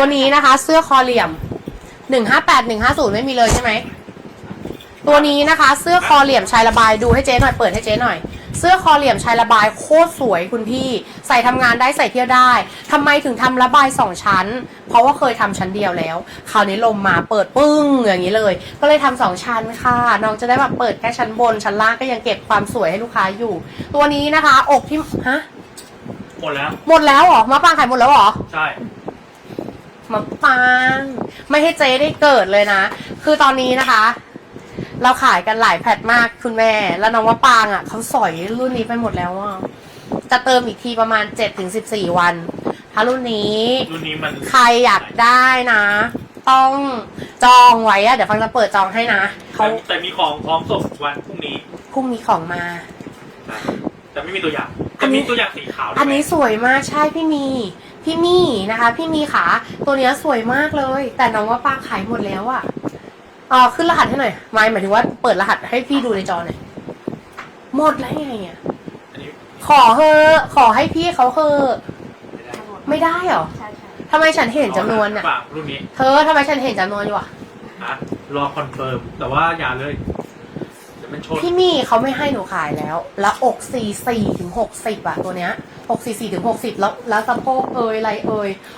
ตัวนี้นะคะ เสื้อคอเหลี่ยมหนึ่งห้าแปดหนึ่งห้าศูนย์ไม่มีเลยใช่ไหมตัวนี้นะคะ เสื้อคอเหลี่ยมชายระบายดูให้เจ๊หน่อยเปิดให้เจ๊หน่อย เสื้อคอเหลี่ยมชายระบายโคตรสวยคุณพี่ ใส่ทำงานได้ใส่เที่ยวได้ทำไมถึงทำระบายสองชั้น เพราะว่าเคยทำชั้นเดียวแล้วคราวนี้ลมมาเปิดปึ้งอย่างนี้เลย ก็เลยทำสองชั้นค่ะน้องจะได้แบบเปิดแค่ชั้นบนชั้นล่างก็ยังเก็บความสวยให้ลูกค้าอยู่ ตัวนี้นะคะ อกที่ฮะหมดแล้วหมดแล้วเหรอมาปางขายหมดแล้วเหรอใช่ มาปางไม่ให้เจ๊ได้เกิดเลยนะ คือตอนนี้นะคะ เราขายกันหลายแพทมากคุณแม่ แล้วน้องว่าปางอะเขาสอยรุ่นนี้ไปหมดแล้วอะจะเติมอีกทีประมาณ7จถึงสิวัน ถ้ารุ่นนี้ รุ่นนี้มันใครอยากได้นะ ต้องจองไว้อะเดี๋ยวฟังจะเปิดจองให้นะเขาแต่แต่มีของพร้อมส่งวันพรุ่งนี้พรุ่งนี้ของมาใช่แต่ไม่มีตัวอย่างอัจะนนี้มีตัวอย่างสีขาวด้วยอันนี้ไหมสวยมากใช่พี่มี พี่มีนะคะ พี่มีขาตัวเนี้ยสวยมากเลย แต่น้องว่าปางขายหมดแล้วอะอ๋อขึ้นรหัสให้หน่อยไม่หมายถึงว่าเปิดรหัสให้พี่ดูในจอหน่อยหมดแล้วไงอะอันนี้ขอเฮอะขอให้พี่เขาเฮอะไม่ได้ไม่ได้เหรอใช่ใช่ทำไมฉันเห็นจำนวนอะเปล่ารุ่นนี้เธอทำไมฉันเห็นจำนวนอยู่อะนะรอคอนเฟิร์มแต่ว่าอย่าเลยเดี๋ยวมันชนพี่มี่เขาไม่ให้หนูขายแล้ว แล้วอกสี่สี่ถึงหกสิบอะตัวเนี้ย อกสี่สี่ถึงหกสิบแล้วแล้วสะโพกเอยอะไรเอย